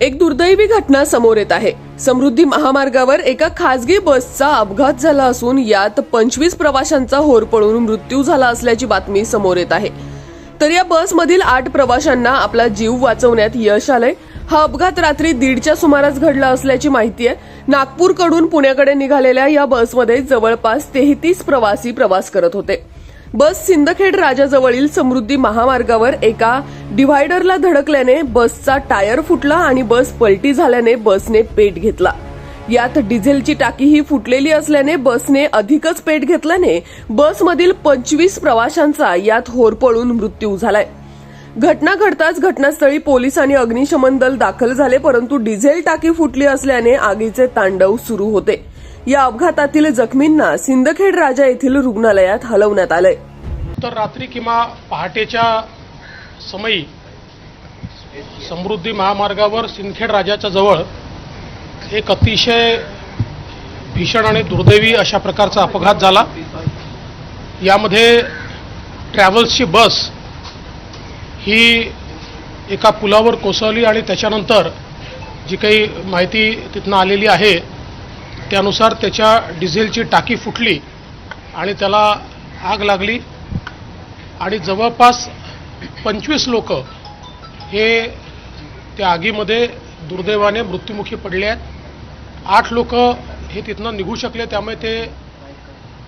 एक दुर्दैवी घटना समोर येत आहे. समृद्धी महामार्गावर एका खासगी बसचा अपघात झाला असून यात पंचवीस प्रवाशांचा होरपळून मृत्यू झाला असल्याची बातमी समोर येत आहे. तर या बसमधील आठ प्रवाशांना आपला जीव वाचवण्यात यश आलंय. हा अपघात रात्री दीडच्या सुमारास घडला असल्याची माहिती आहे. नागपूरकडून पुण्याकडे निघालेल्या या बसमध्ये जवळपास तेहतीस प्रवासी प्रवास करत होते. बस सिंदखेड राजाजवळील समृद्धी महामार्गावर एका डिव्हायडरला धडकल्याने बसचा टायर फुटला आणि बस पलटी झाल्याने बसने पेट घेतला. यात डिझेलची टाकी ही फुटलेली असल्याने बसने अधिकच पेट घेतल्याने बसमधील पंचवीस प्रवाशांचा यात होरपळून मृत्यू झालाय. घटना घडताच घटनास्थळी पोलीस आणि अग्निशमन दल दाखल झाले परंतु डिझेल टाकी फुटली असल्याने आगीचे तांडव सुरू होते. या अपघातातील जखमींना सिंदखेड राजा येथील रुग्णालयात हलवण्यात आलंय. तर रात्री किंवा पहाटेच्या समयी समृद्धी महामार्गावर सिंदखेड राजाच्या जवळ एक अतिशय भीषण आणि दुर्दैवी अशा प्रकारचा अपघात झाला. यामध्ये ट्रॅव्हल्सची बस ही एका पुलावर कोसळली आणि त्याच्यानंतर जी काही माहिती तिथनं आलेली आहे त्यानुसार त्याच्या डिझेलची टाकी फुटली आणि त्याला आग लागली. आणि जवळपास पंचवीस लोक हे त्या आगीमध्ये दुर्दैवाने मृत्युमुखी पडले आहेत. आठ लोक हे तिथनं निघू शकले त्यामुळे ते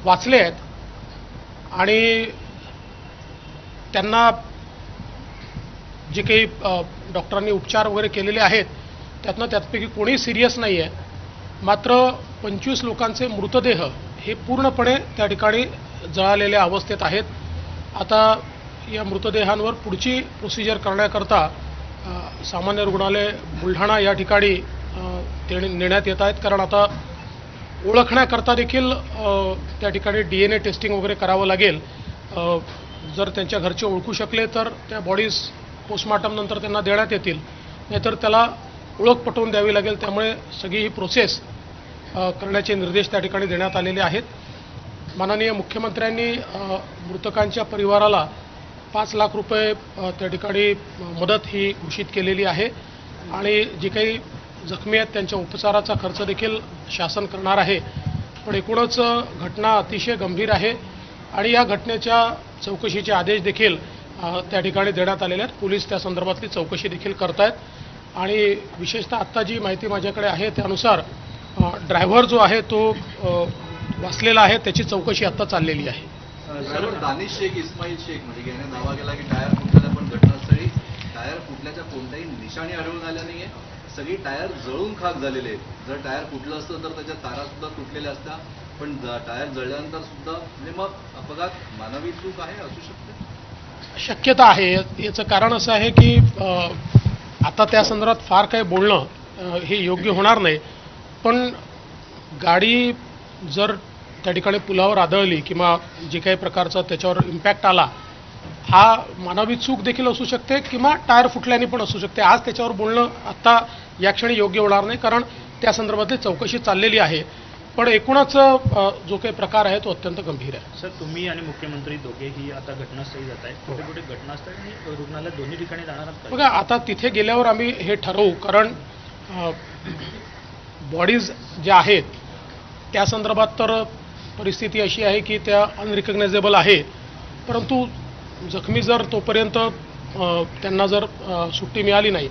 वाचले आहेत. आणि त्यांना जे काही डॉक्टरांनी उपचार वगैरे केलेले आहेत त्यातनं त्यातपैकी कोणीही सिरियस नाही आहे मात्र पंचवीस लोकांचे मृतदेह हे पूर्णपणे त्या ठिकाणी जळालेल्या अवस्थेत आहेत. आता या मृतदेहांवर पुढची प्रोसिजर करण्याकरता सामान्य रुग्णालय बुलढाणा या ठिकाणी ते नेण्यात येत आहेत. कारण आता ओळखण्याकरता देखील त्या ठिकाणी डी एन ए टेस्टिंग वगैरे करावं लागेल. जर त्यांच्या घरचे ओळखू शकले तर त्या बॉडीज पोस्टमार्टमनंतर त्यांना देण्यात येतील. नाहीतर त्याला ओळख पटवून द्यावी लागेल. त्यामुळे सगळी ही प्रोसेस करण्याचे निर्देश त्या ठिकाणी देण्यात आलेले आहेत. माननीय मुख्यमंत्र्यांनी मृतकांच्या परिवाराला पाच लाख रुपये त्या ठिकाणी मदत ही घोषित केलेली आहे आणि जे काही जखमी आहेत त्यांच्या उपचाराचा खर्च देखील शासन करणार आहे. पण एकूणच घटना अतिशय गंभीर आहे आणि या घटनेच्या चौकशीचे आदेश देखील त्या ठिकाणी देण्यात आलेले आहेत. पोलीस त्या संदर्भातली चौकशी देखील करतायत आणि विशेषतः आत्ता जी माहिती माझ्याकडे आहे त्यानुसार ड्रायव्हर जो आहे तो वाचलेला आहे त्याची चौकशी आत्ता चाललेली आहे. सर दानिश शेख इस्माईल शेख म्हणजे याने दावा केला की टायर पण घटनास्थळी. टायर फुटल्याच्या कोणत्याही निशाणी आढळून आल्या नाहीये. सगळी टायर जळून खाक झालेले आहेत. जर टायर फुटलं असतं तर त्याच्या तारा सुद्धा तुटलेल्या असत्या पण टायर जळल्यानंतर सुद्धा म्हणजे मग अपघात मानवी चूक आहे असू शकते. शक्यता आहे. याचं कारण असं आहे की आता त्या संदर्भात फार काही बोलणं हे योग्य होणार नाही. पण गाडी जर त्या ठिकाणी पुलावर आदळली किंवा जे काही प्रकारचा त्याच्यावर इम्पॅक्ट आला हा मानवी चूक देखील असू शकते किंवा टायर फुटल्याने पण असू शकते. आज त्याच्यावर बोलणं आत्ता या क्षणी योग्य होणार नाही कारण त्या संदर्भातली चौकशी चाललेली आहे. पण एकूणच जो काही प्रकार आहे तो अत्यंत गंभीर आहे. सर तुम्ही आणि मुख्यमंत्री दोघेही आता घटनास्थळी जात आहेत. कुठे कुठे घटनास्थळ आणि रुग्णालय दोन्ही ठिकाणी जाणार? बघा आता तिथे गेल्यावर आम्ही हे ठरवू कारण बॉडीज ज्या आहेत त्या संदर्भात तर परिस्थिती अशी आहे की त्या अनरिकग्नायझेबल आहे परंतु जखमी जर तोपर्यंत त्यांना जर सुट्टी मिळाली नाही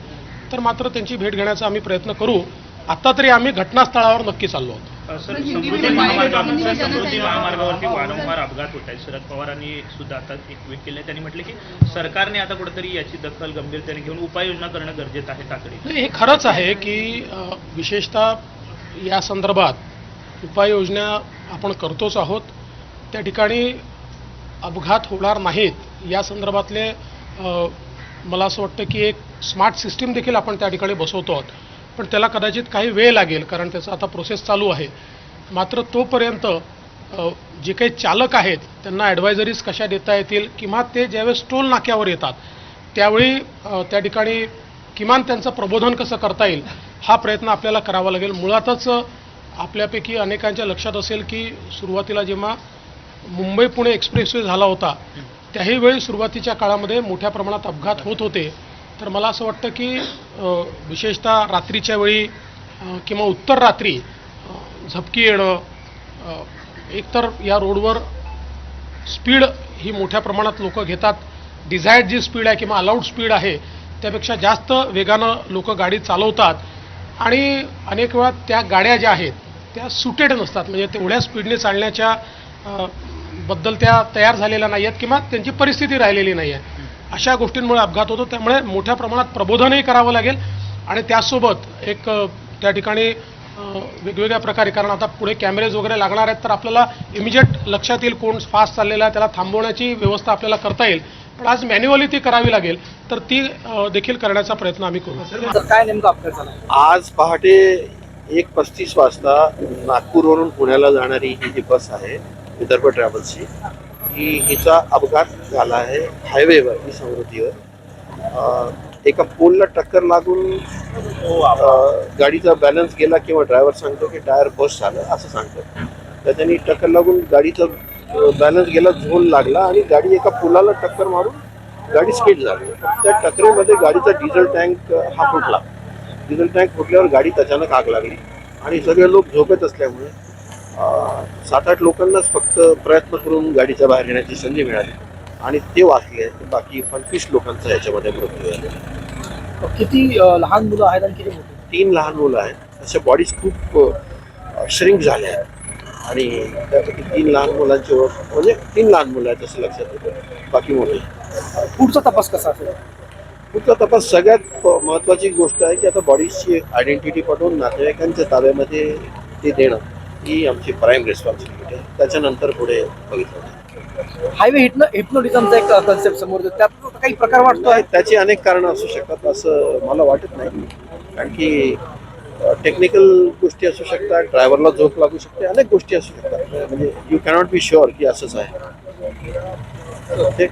तर मात्र त्यांची भेट घेण्याचा आम्ही प्रयत्न करू. आत्ता तरी आम्ही घटनास्थळावर नक्की चाललो आहोत. सर समृद्धी महामार्गावर सर, समृद्धी महामार्गावरती वारंवार अपघात होत आहेत शरद पवारांनी सुद्धा आता एक ट्विट केलं त्यांनी म्हटलं की सरकारने आता कुठेतरी याची दखल गंभीरतेने घेऊन उपाययोजना करणं गरजेचं आहे तातडीने. हे खरंच आहे की विशेषतः या संदर्भात उपाययोजना आपण करतोच आहोत. त्या ठिकाणी अपघात होणार नाहीत. या संदर्भातले मला असं वाटतं की एक स्मार्ट सिस्टीम देखील आपण त्या ठिकाणी बसवतो आहोत. पण त्याला कदाचित काही वेळ लागेल कारण त्याचा आता प्रोसेस चालू आहे. मात्र तोपर्यंत जे काही चालक आहेत त्यांना ॲडवायझरीज कशा देता येतील किंवा ते ज्यावेळेस टोल नाक्यावर येतात त्यावेळी त्या ठिकाणी किमान त्यांचं प्रबोधन कसं करता येईल हा प्रयत्न आपल्याला करावा लागेल. मुळातच आपल्यापैकी अनेकांच्या लक्षात असेल की सुरुवातीला जेव्हा मुंबई पुणे एक्सप्रेसवे झाला होता त्याही वेळी सुरुवातीच्या काळामध्ये मोठ्या प्रमाणात अपघात होत होते. तर मला असं वाटतं की विशेषतः रात्रीच्या वेळी किंवा उत्तर रात्री झपकी येणं एकतर या रोडवर स्पीड ही मोठ्या प्रमाणात लोक घेतात. डिझायर्ड जी स्पीड आहे किंवा अलाउड स्पीड आहे त्यापेक्षा जास्त वेगानं लोक गाडी चालवतात. आणि अनेक वेळा त्या गाड्या ज्या आहेत त्या सुटेड नसतात. म्हणजे तेवढ्या स्पीडने चालण्याच्या बद्दल त्या तयार झालेल्या नाही आहेत किंवा त्यांची परिस्थिती राहिलेली नाही आहे अशा गोष्टींमुळे अपघात होतो. त्यामुळे मोठ्या प्रमाणात प्रबोधनही करावं लागेल. आणि त्याचसोबत एक त्या ठिकाणी वेगवेगळ्या प्रकारे कारण आता पुढे कॅमेरेज वगैरे लागणार आहेत तर आपल्याला इमिजिएट लक्षात येईल कोण फास्ट चाललेला आहे त्याला थांबवण्याची व्यवस्था आपल्याला करता येईल. पण आज मॅन्युअली ती करावी लागेल तर ती देखील करण्याचा प्रयत्न आम्ही करू. काय नेमकं अपघात झाला? आज पहाटे एक पस्तीस वाजता नागपूरवरून पुण्याला जाणारी ही जी बस आहे विदर्भ ट्रॅव्हल्सची ही हिचा अपघात झाला आहे हायवेवर ही समृद्धीवर. एका पोलला टक्कर लागून अं, गाडीचा बॅलन्स गेला किंवा ड्रायव्हर सांगतो की टायर बस झालं असं सांगतो तर त्यांनी टक्कर लागून गाडीचा बॅलन्स गेला झोल लागला आणि गाडी एका पुलाला टक्कर मारून गाडी स्पीड झाली. त्या टक्करीमध्ये गाडीचा डिझेल टँक हा फुटला. डिझेल टँक फुटल्यावर गाडीत अचानक आग लागली आणि सगळे लोक झोपेत असल्यामुळे सात आठ लोकांनाच फक्त प्रयत्न करून गाडीच्या बाहेर येण्याची संधी मिळाली. आणि ते वाचले बाकी पंचवीस लोकांचा याच्यामध्ये मृत्यू झाला किती लहान मुलं आहेत आणि किती तीन लहान मुलं आहेत. अशा बॉडीज खूप श्रिंक झाल्या आहेत. आणि त्यापैकी तीन लहान मुलांची ओळख म्हणजे तीन लहान मुलं आहेत असं लक्षात येतं. बाकी मोठे. पुढचा तपास कसा असेल? पुढचा तपास सगळ्यात महत्वाची गोष्ट आहे की आता बॉडीजची आयडेंटिटी पटवून नातेवाईकांच्या ताब्यामध्ये ते देणं. ही आमची प्राईम रिस्पॉन्सिबिलिटी आहे. त्याच्यानंतर पुढे बघितलं. हायवे हिटनो हिप्नोटिझमचा एक कन्सेप्ट समोर येतो. त्यात काही प्रकार वाटतो नाही, त्याची अनेक कारणं असू शकतात असं मला वाटत नाही. कारण की टेक्निकल गोष्टी असू शकतात ड्रायव्हरला झोप लागू शकते अनेक गोष्टी असू शकतात. म्हणजे यू कॅनॉट बी शुअर की असंच आहे. ते